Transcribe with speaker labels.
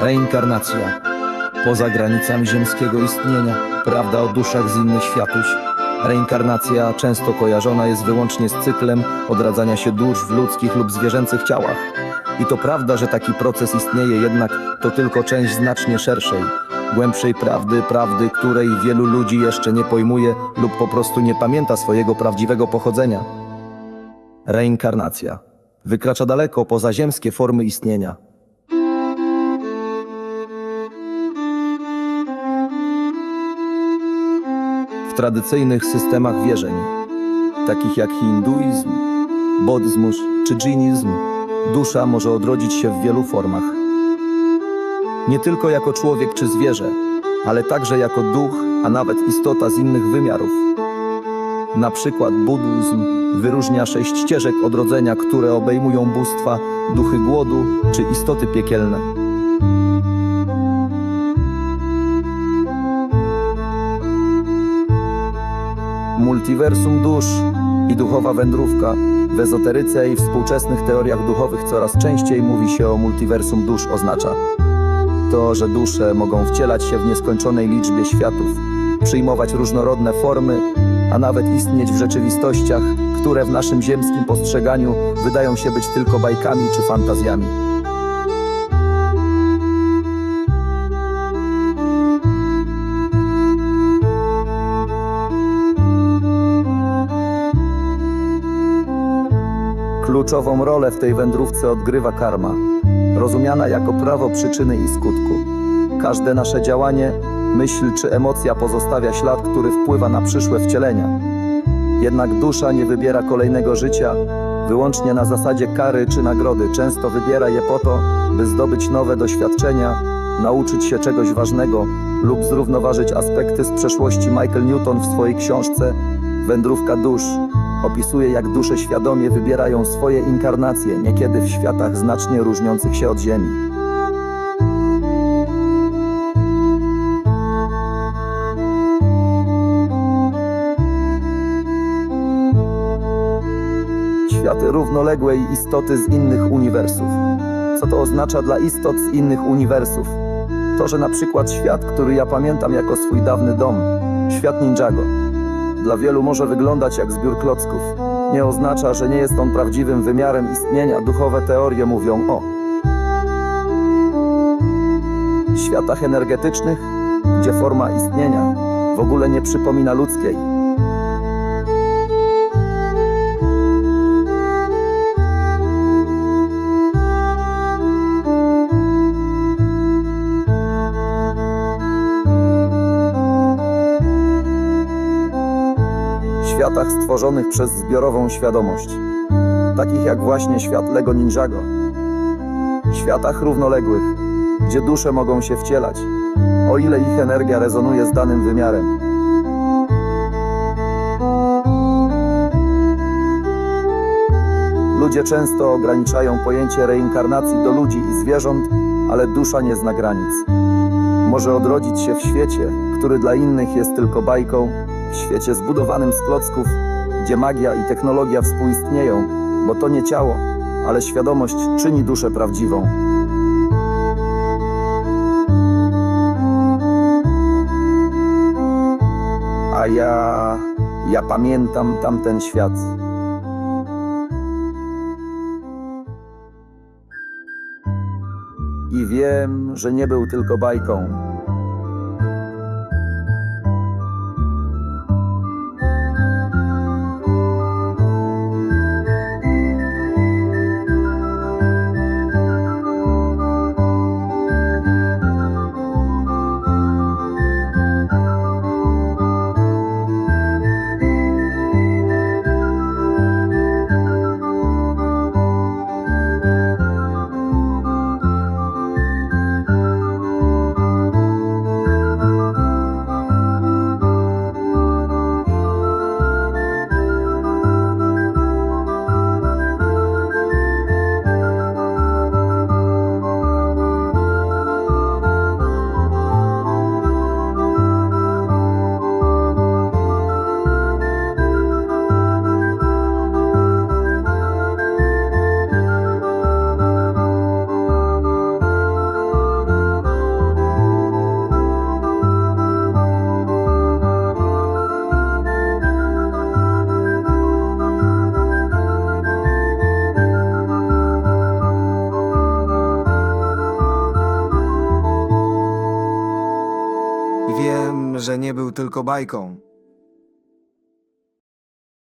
Speaker 1: Reinkarnacja. Poza granicami ziemskiego istnienia, prawda o duszach z innych światów. Reinkarnacja często kojarzona jest wyłącznie z cyklem odradzania się dusz w ludzkich lub zwierzęcych ciałach. I to prawda, że taki proces istnieje, jednak to tylko część znacznie szerszej, głębszej prawdy, prawdy, której wielu ludzi jeszcze nie pojmuje lub po prostu nie pamięta swojego prawdziwego pochodzenia. Reinkarnacja wykracza daleko poza ziemskie formy istnienia. W tradycyjnych systemach wierzeń, takich jak hinduizm, buddyzm czy dżinizm, dusza może odrodzić się w wielu formach. Nie tylko jako człowiek czy zwierzę, ale także jako duch, a nawet istota z innych wymiarów. Na przykład buddyzm wyróżnia sześć ścieżek odrodzenia, które obejmują bóstwa, duchy głodu czy istoty piekielne. Multiversum dusz i duchowa wędrówka. W ezoteryce i współczesnych teoriach duchowych coraz częściej mówi się o multiversum dusz oznacza to, że dusze mogą wcielać się w nieskończonej liczbie światów, przyjmować różnorodne formy, a nawet istnieć w rzeczywistościach, które w naszym ziemskim postrzeganiu wydają się być tylko bajkami czy fantazjami. Kluczową rolę w tej wędrówce odgrywa karma, rozumiana jako prawo przyczyny i skutku. Każde nasze działanie, myśl czy emocja pozostawia ślad, który wpływa na przyszłe wcielenia. Jednak dusza nie wybiera kolejnego życia wyłącznie na zasadzie kary czy nagrody. Często wybiera je po to, by zdobyć nowe doświadczenia, nauczyć się czegoś ważnego lub zrównoważyć aspekty z przeszłości. Michael Newton w swojej książce Wędrówka dusz opisuje, jak dusze świadomie wybierają swoje inkarnacje, niekiedy w światach znacznie różniących się od Ziemi. Światy równoległe istoty z innych uniwersów. Co to oznacza dla istot z innych uniwersów? To, że na przykład świat, który ja pamiętam jako swój dawny dom, świat Ninjago, dla wielu może wyglądać jak zbiór klocków. Nie oznacza, że nie jest on prawdziwym wymiarem istnienia. Duchowe teorie mówią o światach energetycznych, gdzie forma istnienia w ogóle nie przypomina ludzkiej. Światach stworzonych przez zbiorową świadomość, takich jak właśnie świat Lego Ninjago, światach równoległych, gdzie dusze mogą się wcielać, o ile ich energia rezonuje z danym wymiarem. Ludzie często ograniczają pojęcie reinkarnacji do ludzi i zwierząt, ale dusza nie zna granic. Może odrodzić się w świecie, który dla innych jest tylko bajką, w świecie zbudowanym z klocków, gdzie magia i technologia współistnieją, bo to nie ciało, ale świadomość czyni duszę prawdziwą. A ja, ja pamiętam tamten świat. I wiem, że nie był tylko bajką.
Speaker 2: Że nie był tylko bajką.